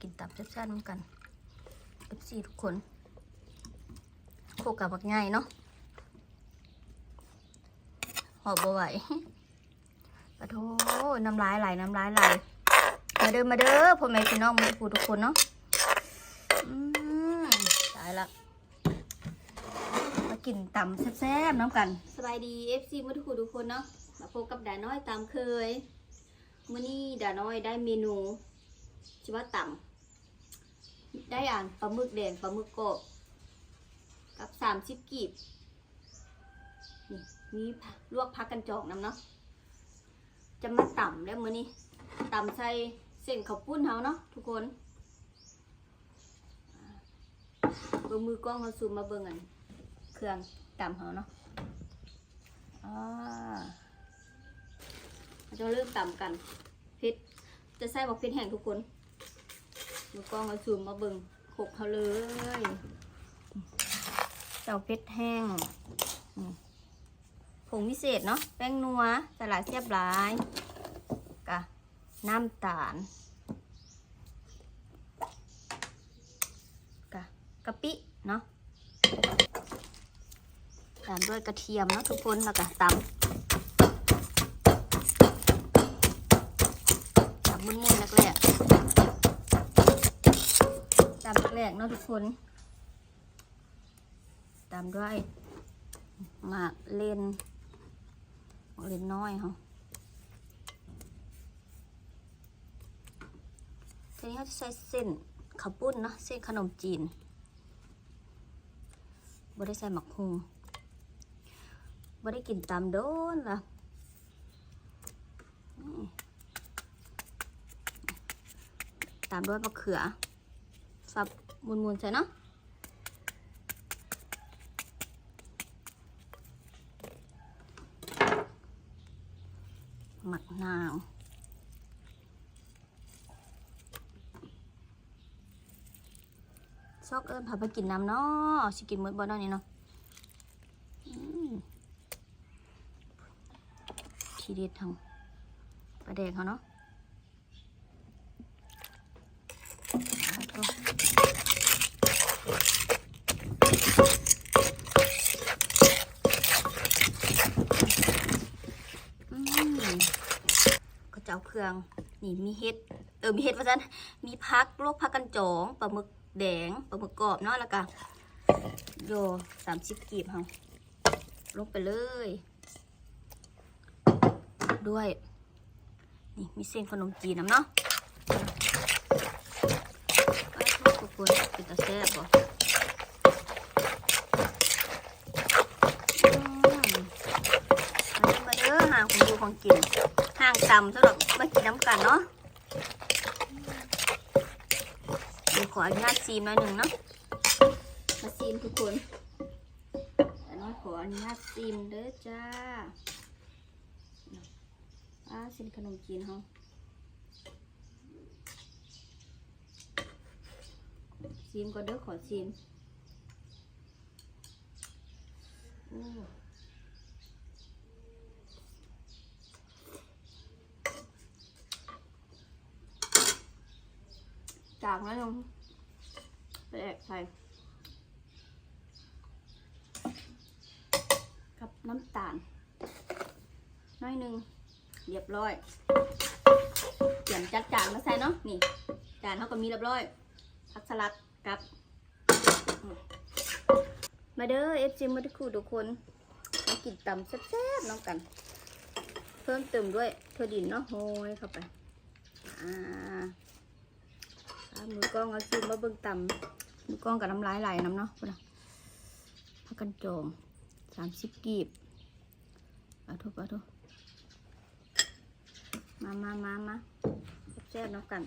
กินตับแซ่บๆน้ำกันเอฟซีทุกคนโคกับบักง่ายเนาะหอบบ่ไหวปะโถน้ำลายไหลน้ำลายไหลมาเด้อมาเด้อพ่อแม่พี่น้องมาพูทุกคนเนาะตายละมากินตำแซ่บๆน้ำกัน สบายดีเอฟซีมาทุกคนทุกคนเนาะมาพบกับดาน้อยตามเคยมื่อนี้ดาน้อยได้เมนู ชื่อว่าตำได้อ่านปลาหมึกแดงปลาหมึกกบกับสามชิปกีบนี่มีลวกพักกันจอกน้ำเนาะจะมาต่ำแล้วมื่อนี้ต่ำใส่เส้นข้าวปุ้นเฮาเนาะทุกคนเบิ่งมือกล้องเขาซูมมาเบิ่งอันเครื่องต่ำเฮาเนาะอ่าเราจะเริ่มต่ำกันเพชร จะใส่บอกเพชรแห้งทุกคนมือกล้องเขาซูมมาเบิ่งหกเขาเลยเจ้าเพชรแห้งผงวิเศษเนาะแป้งนัวสลายเสียบลายกะน้ำตาลกะกะปิเนาะตามด้วยกระเทียมเนาะทุกคนแล้วก็ตำตำมุนๆแรกๆตำ แรกเนาะทุกคน ตามด้วยหมากเลนหมากเลนน้อยเฮาทีนี้เขาจะใช้เส้นข้าวปุ้นเนาะเส้นขนมจีนบ่ได้ใส่หมักฮุงบ่ได้กินตามโดนละตามด้วยมะเขือสับ มุนๆใส่เนาะหมักนาวซอกเอิญพาไปกินน้ำเนาะสิกินมื้อบ่เนาะนี่เนาะทีเด็ดทางปลาแดงเขาเนาะเอาเถอะอืมก็จะ เครื่อง นี่มีเห็ด เออ มีเห็ดว่าจันมีพักลวกพักกันจองปลาหมึกแดงปลาหมึกกรอบเนาะแล้วก็โยสามสิบกีบเฮาลงไปเลย ด้วย นี่มีเส้นขนมจีนน้ำเนาะทุกคนเป็นตาแซ่บบ่มาเด้อหางของดูของกิน ห่างต่ำสำหรับมากินน้ำกันเนาะเดี๋ยวขออนุญาตซีมหน่อยหนึ่งเนาะมาซีมทุกคนแต่น้อยขออนุญาตซีมเด้อจ้าอาเส้นขนมจีนเฮาซีมก่อนเด้อขอซีมโอ้างแล้วลงไปแอบใส่กับน้ำตาล น้อยหนึ่งเรียบร้อยเตรียมจัดจานมาใส่เนาะนี่ จานเขาก็มีเรียบร้อยผักสลัดกับ มาเด้อเอฟซีมาทุกคู่ทุกคนมากินตำแซ่บๆน้องกัน เพิ่มเติมด้วยถั่วดินเนาะโหยเข้าไปอ่า มือกล้องเอาซูมมาเบิ่งต่ำมือกล้องกับน้ำลายไหลน้ำเนาะพุ่นน่ะพักกันโจมสามสิบกีบเอาทุกเอาทุกมามามามาแซ่บๆเนาะกัน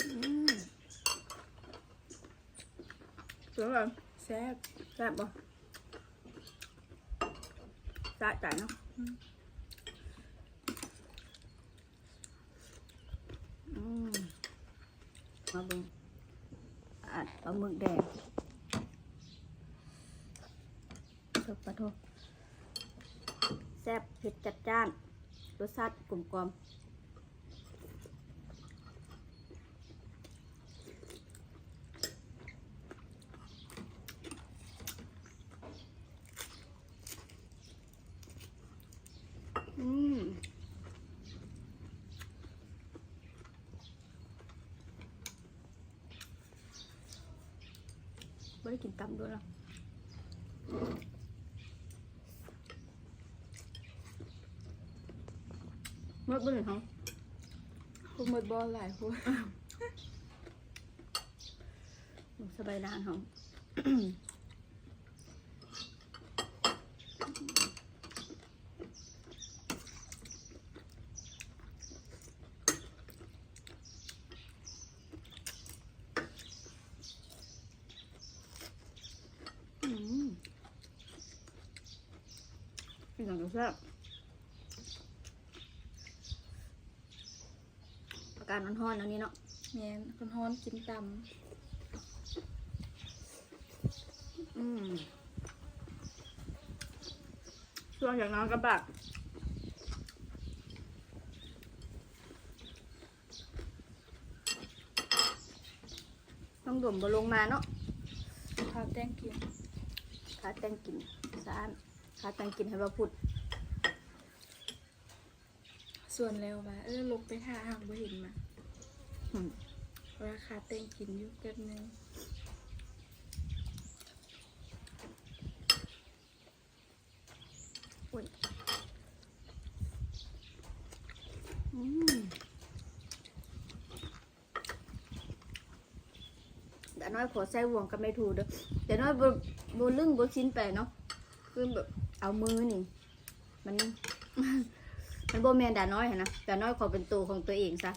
อืมสวยเลยแซ่บแซ่บบ่สะใจเนาะอืมมาบึงอัดปลาหมึกแดงเถอะปลาโทแซ่บเผ็ดจัดจ้าน รสชาติกลมกลอมอืม ไม่ได้กินตำด้วยหรอเมื่อเบื่อเขาพวกหมดบอลหลายคนสบายดานเขา อืม กินอย่างแซ่บอาการร้อนๆแล้วนี้เนาะแมนคนฮ้อนกินตอืมช่วงอย่างน้อยก็แบบต้องด่มบลงมาเนาะำข้าวแต้งกิน ขาแตงกินสาน ขาแตงกินให้เราพูดส่วนแล้วว่าเออลงไปท่าห่างบ่เห็นมาราคาแต้งกินอยู่แป๊บนึงอุ้ยอืมเดี๋ยวน้อยขอใส่ห่วงกับไม่ถูกเด้อเดี๋ยวน้อยบโบลึงโบชิ้นไปเนาะคือแบบ เอามือนี่ มัน มันโบแมนด่าน้อยเห็นนะด่าน้อยขอเป็นตัวของตัวเองซะ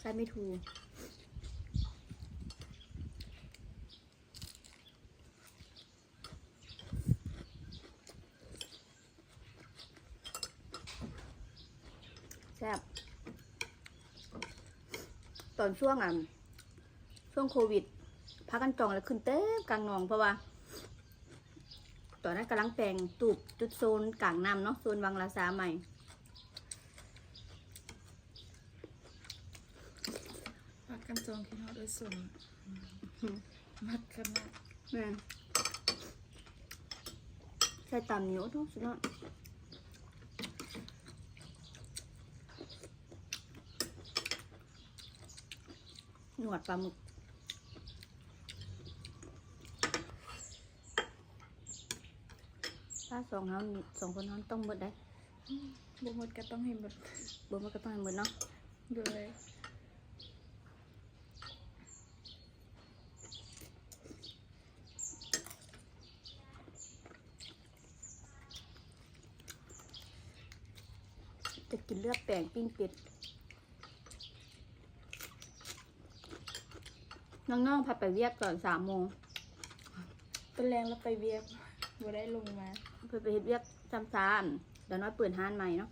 ใส่ไม่ถูกแซ่บตอนช่วงอะช่วงโควิด พักกันจองแล้วขึ้นเต้มกลางหนองเพราะว่าตอนนั้นกำลังแต่งตูบจุดโซนกลางน้ำเนาะโซนวังลาซาใหม่พักกันจองคิดฮอดโดยส่วนมัดกันนะแม่นใส่ตามนิ้วทุกสุดยอดหนวดปลาหมึกาสองเขานี่สองคนเขาต้องหมดได้บ่หมดก็ต้องให้หมดบ่หมดก็ต้องให้หมดเนาะเลยจะกินเลือดแปลงปิ้งเป็ดน้องๆพัดไปเรียกก่อนสามโมงตอนแรงเราไปเวียกบ่ได้ลงมาเพื่อไปเฮ็ดเรียกซ้ำๆเดี๋ยวน้อยเปิดห้านใหม่เนาะ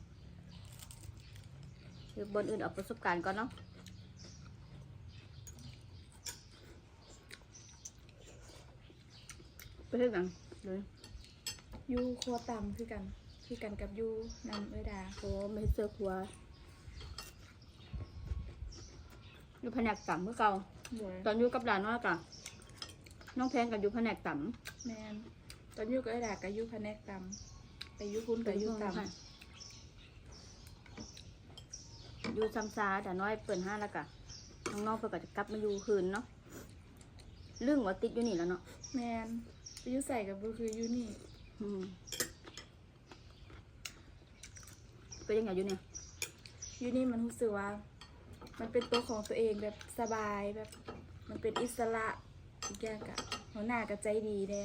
เดี๋ยวบนอื่นเออกประสบการณ์ก่อนเนาะไปเฮ็ดหยังเลยอยู่ครัวต่ำคือกัน คือกันกับอยู่นำเอ้ยดาโอ้ไม่เฮ็ดเสื้อครัวอยู่แผนกต่ำเมื่อเก่าเลยตอนอยู่กับหลานน้อยกะน้องแพงกับอยู่แผนกต่แมน ตอนอยู่กับเอ้ยดาก็อยู่แผนกต่ำไปอยู่พุ่นำก็อยู่ต่ค่ะอยู่ซ้ำซาแต่น้อยเปิดห้านแล้วกะน้องๆเพิ่นก็จะกลับมาอยู่คืนเนาะเรื่องว่าติดอยู่นี่แล้วเนาะำแมนไปอยู่ใส่กับบ่คืออยู่นี่อืมเป็นยังไงอยู่เนี่ยอยู่นี่มันรู้สึกว่า มันเป็นตัวของตัวเองแบบสบายแบบ มันเป็นอิสระอีกอย่างกะหัวหน้าก็ใจดีเด้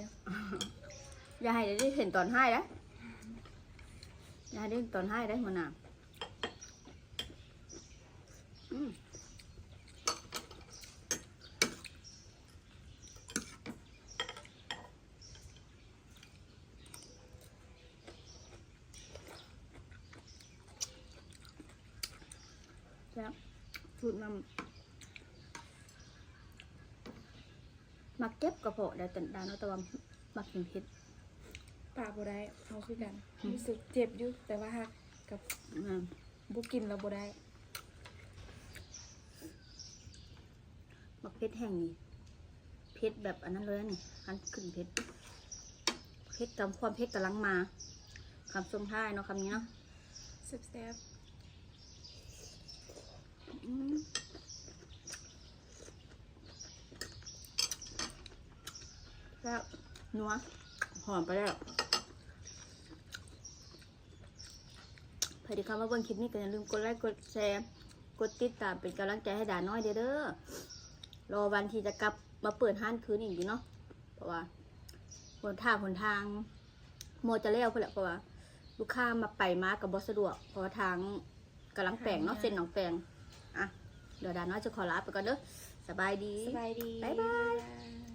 อย่าให้ได้เห็นตอนให้นะอย่าให้ได้ตอนให้ได้หัวหน้าอืมแล้วสูตรนำมักเก็บกระเพาะได้แต่ดานเอาแต่ว่ามักกินเผ็ด ปากบ่ได้เอาคือกันรู้สึกเจ็บอยู่แต่ว่าหักกับอืมบ่กินแล้วบ่ได้มักเผ็ดแห้งนี่เผ็ดแบบอันนั้นเลยนะนี่อันขึ้นเผ็ดเผ็ดตามความเผ็ดกำลังมาคำทรงท้ายเนาะคำนี้เนาะแซ่บอืมแล้วนัวหอมไปแล้ว ใครที่เข้ามาเบิ่งคลิปนี้ก็อย่าลืมกดไลค์กดแชร์กดติดตามเป็นกำลังใจให้ด่าน้อยเด้อเด้อรอวันที่จะกลับมาเปิดห้านคืนอีกอยู่เนาะเพราะว่าหนทางหนทางโมจะเลี้ยวเพื่อแหละเพราะว่า ลูกค้ามาไปมากับบสะดวก เพราะว่าทางกำลังแปลงเนาะเส้นหนองแปลงอะเดี๋ยวด่าน้อยจะขอลาไปก่อนเด้อสบายดีๆสบายดีบ๊ายบายย